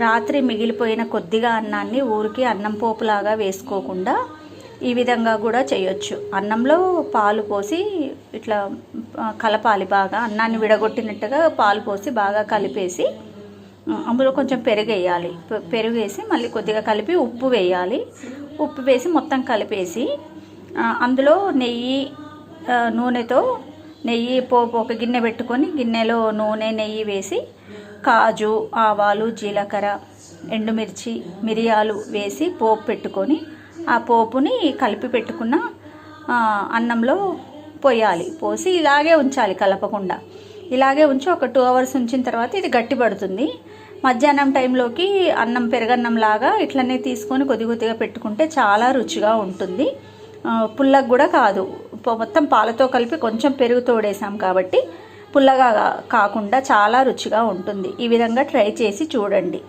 రాత్రి మిగిలిపోయిన కొద్దిగా అన్నాన్ని ఊరికి అన్నం పోపులాగా వేసుకోకుండా ఈ విధంగా కూడా చేయొచ్చు. అన్నంలో పాలు పోసి ఇట్లా కలపాలి బాగా. అన్నాన్ని విడగొట్టినట్టుగా పాలు పోసి బాగా కలిపేసి అందులో కొంచెం పెరుగు వేయాలి పెరుగు వేసి మళ్ళీ కొద్దిగా కలిపి ఉప్పు వేయాలి. ఉప్పు వేసి మొత్తం కలిపేసి అందులో నెయ్యి నూనెతో నెయ్యి పోపు ఒక గిన్నె పెట్టుకొని గిన్నెలో నూనె నెయ్యి వేసి కాజు ఆవాలు జీలకర్ర ఎండుమిర్చి మిరియాలు వేసి పోపు పెట్టుకొని ఆ పోపుని కలిపి పెట్టుకున్న అన్నంలో పోయాలి. పోసి ఇలాగే ఉంచాలి కలపకుండా. ఇలాగే ఉంచి ఒక టూ అవర్స్ ఉంచిన తర్వాత ఇది గట్టి పడుతుంది మధ్యాహ్నం టైంలోకి అన్నం పెరగన్నం లాగా ఇట్లనే తీసుకొని కొద్ది కొద్దిగా పెట్టుకుంటే చాలా రుచిగా ఉంటుంది. పుల్లకు కూడా కాదు. మొత్తం పాలతో కలిపి కొంచెం పెరుగు తోడేసాం కాబట్టి పుల్లగా కాకుండా చాలా రుచిగా ఉంటుంది. ఈ విధంగా ట్రై చేసి చూడండి.